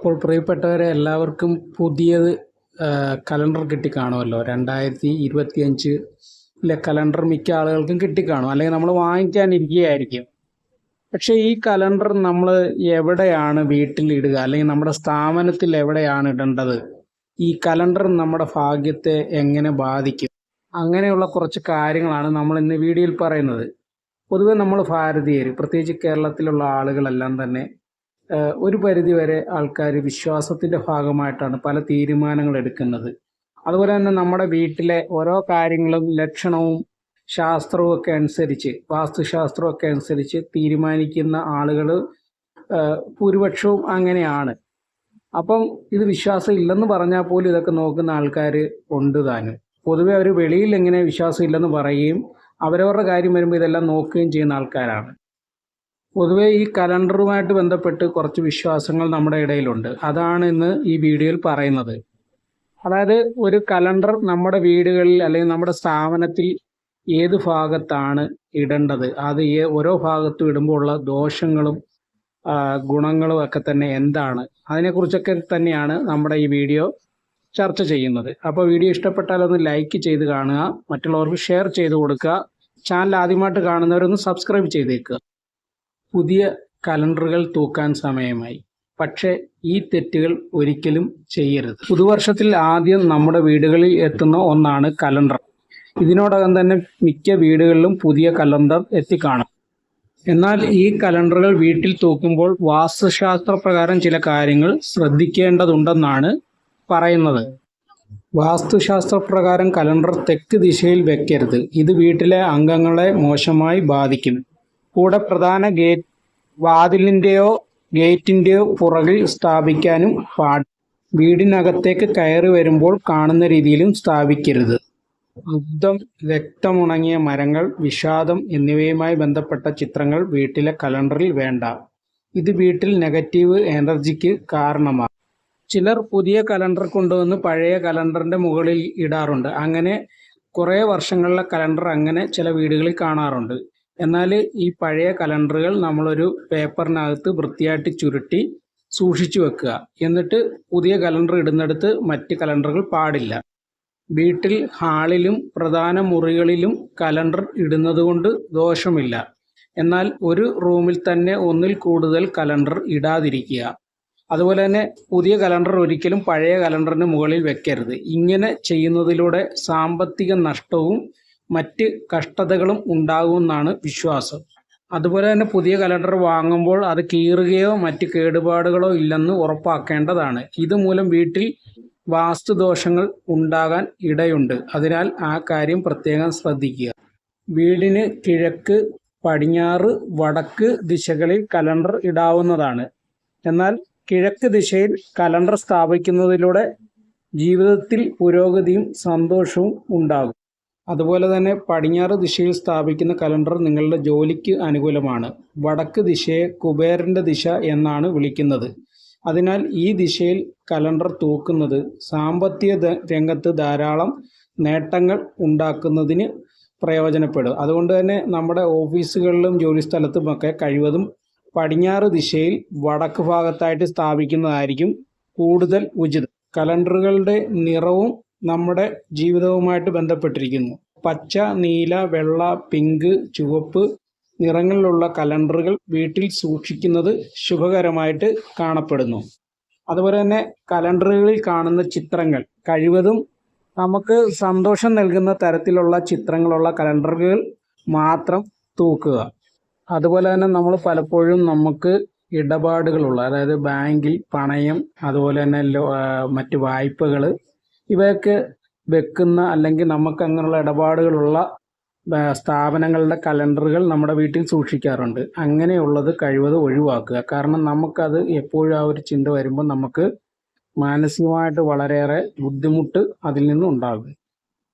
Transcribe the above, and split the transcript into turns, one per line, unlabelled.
അപ്പോൾ പ്രിയപ്പെട്ടവരെ എല്ലാവർക്കും പുതിയത് കലണ്ടർ കിട്ടിക്കാണുമല്ലോ. രണ്ടായിരത്തി ഇരുപത്തി അഞ്ചിലെ കലണ്ടർ മിക്ക ആളുകൾക്കും കിട്ടിക്കാണും. അല്ലെങ്കിൽ നമ്മൾ വാങ്ങിക്കാനിരിക്കുകയായിരിക്കും. പക്ഷേ ഈ കലണ്ടർ നമ്മൾ എവിടെയാണ് വീട്ടിലിടുക? അല്ലെങ്കിൽ നമ്മുടെ സ്ഥാപനത്തിൽ എവിടെയാണ് ഇടേണ്ടത്? ഈ കലണ്ടർ നമ്മുടെ ഭാഗ്യത്തെ എങ്ങനെ ബാധിക്കും? അങ്ങനെയുള്ള കുറച്ച് കാര്യങ്ങളാണ് നമ്മൾ ഇന്ന് വീഡിയോയിൽ പറയുന്നത്. പൊതുവെ നമ്മൾ ഭാരതീയർ പ്രത്യേകിച്ച് കേരളത്തിലുള്ള ആളുകളെല്ലാം തന്നെ ഒരു പരിധിവരെ ആൾക്കാർ വിശ്വാസത്തിന്റെ ഭാഗമായിട്ടാണ് പല തീരുമാനങ്ങൾ എടുക്കുന്നത്. അതുപോലെ തന്നെ നമ്മുടെ വീട്ടിലെ ഓരോ കാര്യങ്ങളും ലക്ഷണവും ശാസ്ത്രവും ഒക്കെ അനുസരിച്ച് വാസ്തുശാസ്ത്രവും ഒക്കെ അനുസരിച്ച് തീരുമാനിക്കുന്ന ആളുകൾ ഭൂരിപക്ഷവും അങ്ങനെയാണ്. അപ്പം ഇത് വിശ്വാസം ഇല്ലെന്ന് പറഞ്ഞാൽ പോലും ഇതൊക്കെ നോക്കുന്ന ആൾക്കാർ ഉണ്ട് താനും. പൊതുവെ അവർ വെളിയിൽ എങ്ങനെ വിശ്വാസം ഇല്ലെന്ന് പറയുകയും അവരവരുടെ കാര്യം വരുമ്പോൾ ഇതെല്ലാം നോക്കുകയും ചെയ്യുന്ന ആൾക്കാരാണ്. പൊതുവെ ഈ കലണ്ടറുമായിട്ട് ബന്ധപ്പെട്ട് കുറച്ച് വിശ്വാസങ്ങൾ നമ്മുടെ ഇടയിലുണ്ട്. അതാണ് ഇന്ന് ഈ വീഡിയോയിൽ പറയുന്നത്. അതായത് ഒരു കലണ്ടർ നമ്മുടെ വീടുകളിൽ അല്ലെങ്കിൽ നമ്മുടെ സ്ഥാപനത്തിൽ ഏത് ഭാഗത്താണ് ഇടേണ്ടത്? അത് ഓരോ ഭാഗത്തും ഇടുമ്പോൾ ഉള്ള ദോഷങ്ങളും ഗുണങ്ങളും ഒക്കെ തന്നെ എന്താണ്? അതിനെക്കുറിച്ചൊക്കെ തന്നെയാണ് നമ്മുടെ ഈ വീഡിയോ ചർച്ച ചെയ്യുന്നത്. അപ്പോൾ വീഡിയോ ഇഷ്ടപ്പെട്ടാൽ ഒന്ന് ലൈക്ക് ചെയ്ത് കാണുക മറ്റുള്ളവർക്ക് ഷെയർ ചെയ്ത് കൊടുക്കുക. ചാനൽ ആദ്യമായിട്ട് കാണുന്നവരൊന്ന് സബ്സ്ക്രൈബ് ചെയ്തേക്കുക. പുതിയ കലണ്ടറുകൾ തൂക്കാൻ സമയമായി. പക്ഷേ ഈ തെറ്റുകൾ ഒരിക്കലും ചെയ്യരുത്. പുതുവർഷത്തിൽ ആദ്യം നമ്മുടെ വീടുകളിൽ എത്തുന്ന ഒന്നാണ് കലണ്ടർ. ഇതിനോടകം തന്നെ മിക്ക വീടുകളിലും പുതിയ കലണ്ടർ എത്തിക്കാണും. എന്നാൽ ഈ കലണ്ടറുകൾ വീട്ടിൽ തൂക്കുമ്പോൾ വാസ്തുശാസ്ത്ര പ്രകാരം ചില കാര്യങ്ങൾ ശ്രദ്ധിക്കേണ്ടതുണ്ടെന്നാണ് പറയുന്നത്. വാസ്തുശാസ്ത്ര പ്രകാരം കലണ്ടർ തെക്ക് ദിശയിൽ വെക്കരുത്. ഇത് വീട്ടിലെ അംഗങ്ങളെ മോശമായി ബാധിക്കും. കൂടെ പ്രധാന ഗേറ്റ് വാതിലിന്റെയോ ഗേറ്റിന്റെയോ പുറകിൽ സ്ഥാപിക്കാനും പാടില്ല വീടിനകത്തേക്ക് കയറി വരുമ്പോൾ കാണുന്ന രീതിയിലും സ്ഥാപിക്കരുത്. അബ്ദം രക്തമുണങ്ങിയ മരങ്ങൾ വിഷാദം എന്നിവയുമായി ബന്ധപ്പെട്ട ചിത്രങ്ങൾ വീട്ടിലെ കലണ്ടറിൽ വേണ്ട. ഇത് വീട്ടിൽ നെഗറ്റീവ് എനർജിക്ക് കാരണമാകും. ചിലർ പുതിയ കലണ്ടർ കൊണ്ടുവന്ന് പഴയ കലണ്ടറിന്റെ മുകളിൽ ഇടാറുണ്ട്. അങ്ങനെ കുറേ വർഷങ്ങളിലെ കലണ്ടർ അങ്ങനെ ചില വീടുകളിൽ കാണാറുണ്ട്. എന്നാൽ ഈ പഴയ കലണ്ടറുകൾ നമ്മളൊരു പേപ്പറിനകത്ത് വൃത്തിയായിട്ട് ചുരുട്ടി സൂക്ഷിച്ചു വെക്കുക. എന്നിട്ട് പുതിയ കലണ്ടർ ഇടുന്നിടത്ത് മറ്റ് കലണ്ടറുകൾ പാടില്ല. വീട്ടിൽ ഹാളിലും പ്രധാന മുറികളിലും കലണ്ടർ ഇടുന്നത് കൊണ്ട് ദോഷമില്ല. എന്നാൽ ഒരു റൂമിൽ തന്നെ ഒന്നിൽ കൂടുതൽ കലണ്ടർ ഇടാതിരിക്കുക. അതുപോലെ തന്നെ പുതിയ കലണ്ടർ ഒരിക്കലും പഴയ കലണ്ടറിന് മുകളിൽ വെക്കരുത്. ഇങ്ങനെ ചെയ്യുന്നതിലൂടെ സാമ്പത്തിക നഷ്ടവും മറ്റ് കഷ്ടതകളും ഉണ്ടാകുമെന്നാണ് വിശ്വാസം. അതുപോലെ തന്നെ പുതിയ കലണ്ടർ വാങ്ങുമ്പോൾ അത് കീറുകയോ മറ്റ് കേടുപാടുകളോ ഇല്ലെന്ന് ഉറപ്പാക്കേണ്ടതാണ്. ഇതുമൂലം വീട്ടിൽ വാസ്തുദോഷങ്ങൾ ഉണ്ടാകാൻ ഇടയുണ്ട്. അതിനാൽ ആ കാര്യം പ്രത്യേകം ശ്രദ്ധിക്കുക. വീടിന് കിഴക്ക് പടിഞ്ഞാറ് വടക്ക് ദിശകളിൽ കലണ്ടർ ഇടാവുന്നതാണ്. എന്നാൽ കിഴക്ക് ദിശയിൽ കലണ്ടർ സ്ഥാപിക്കുന്നതിലൂടെ ജീവിതത്തിൽ പുരോഗതിയും സന്തോഷവും ഉണ്ടാകും. അതുപോലെ തന്നെ പടിഞ്ഞാറ് ദിശയിൽ സ്ഥാപിക്കുന്ന കലണ്ടർ നിങ്ങളുടെ ജോലിക്ക് അനുകൂലമാണ്. വടക്ക് ദിശയെ കുബേരന്റെ ദിശ എന്നാണ് വിളിക്കുന്നത്. അതിനാൽ ഈ ദിശയിൽ കലണ്ടർ തൂക്കുന്നത് സാമ്പത്തിക രംഗത്ത് ധാരാളം നേട്ടങ്ങൾ ഉണ്ടാക്കുന്നതിന് പ്രയോജനപ്പെടും. അതുകൊണ്ട് തന്നെ നമ്മുടെ ഓഫീസുകളിലും ജോലി സ്ഥലത്തുമൊക്കെ കഴിവതും പടിഞ്ഞാറ് ദിശയിൽ വടക്ക് ഭാഗത്തായിട്ട് സ്ഥാപിക്കുന്നതായിരിക്കും കൂടുതൽ ഉചിതം. കലണ്ടറുകളുടെ നിറവും നമ്മുടെ ജീവിതവുമായിട്ട് ബന്ധപ്പെട്ടിരിക്കുന്നു. പച്ച നീല വെള്ള പിങ്ക് ചുവപ്പ് നിറങ്ങളിലുള്ള കലണ്ടറുകൾ വീട്ടിൽ സൂക്ഷിക്കുന്നത് ശുഭകരമായിട്ട് കാണപ്പെടുന്നു. അതുപോലെ തന്നെ കലണ്ടറുകളിൽ കാണുന്ന ചിത്രങ്ങൾ കഴിവതും നമുക്ക് സന്തോഷം നൽകുന്ന തരത്തിലുള്ള ചിത്രങ്ങളുള്ള കലണ്ടറുകൾ മാത്രം തൂക്കുക. അതുപോലെ തന്നെ നമ്മൾ പലപ്പോഴും നമുക്ക് ഇടപാടുകളുള്ള അതായത് ബാങ്കിൽ പണയം അതുപോലെ തന്നെ മറ്റ് വായ്പകൾ ഇവയൊക്കെ വെക്കുന്ന അല്ലെങ്കിൽ നമുക്ക് അങ്ങനെയുള്ള ഇടപാടുകളുള്ള സ്ഥാപനങ്ങളുടെ കലണ്ടറുകൾ നമ്മുടെ വീട്ടിൽ സൂക്ഷിക്കാറുണ്ട്. അങ്ങനെയുള്ളത് കഴിവത് ഒഴിവാക്കുക. കാരണം നമുക്കത് എപ്പോഴും ആ ഒരു ചിന്ത വരുമ്പോൾ നമുക്ക് മാനസികമായിട്ട് വളരെയേറെ ബുദ്ധിമുട്ട് അതിൽ നിന്നും ഉണ്ടാകും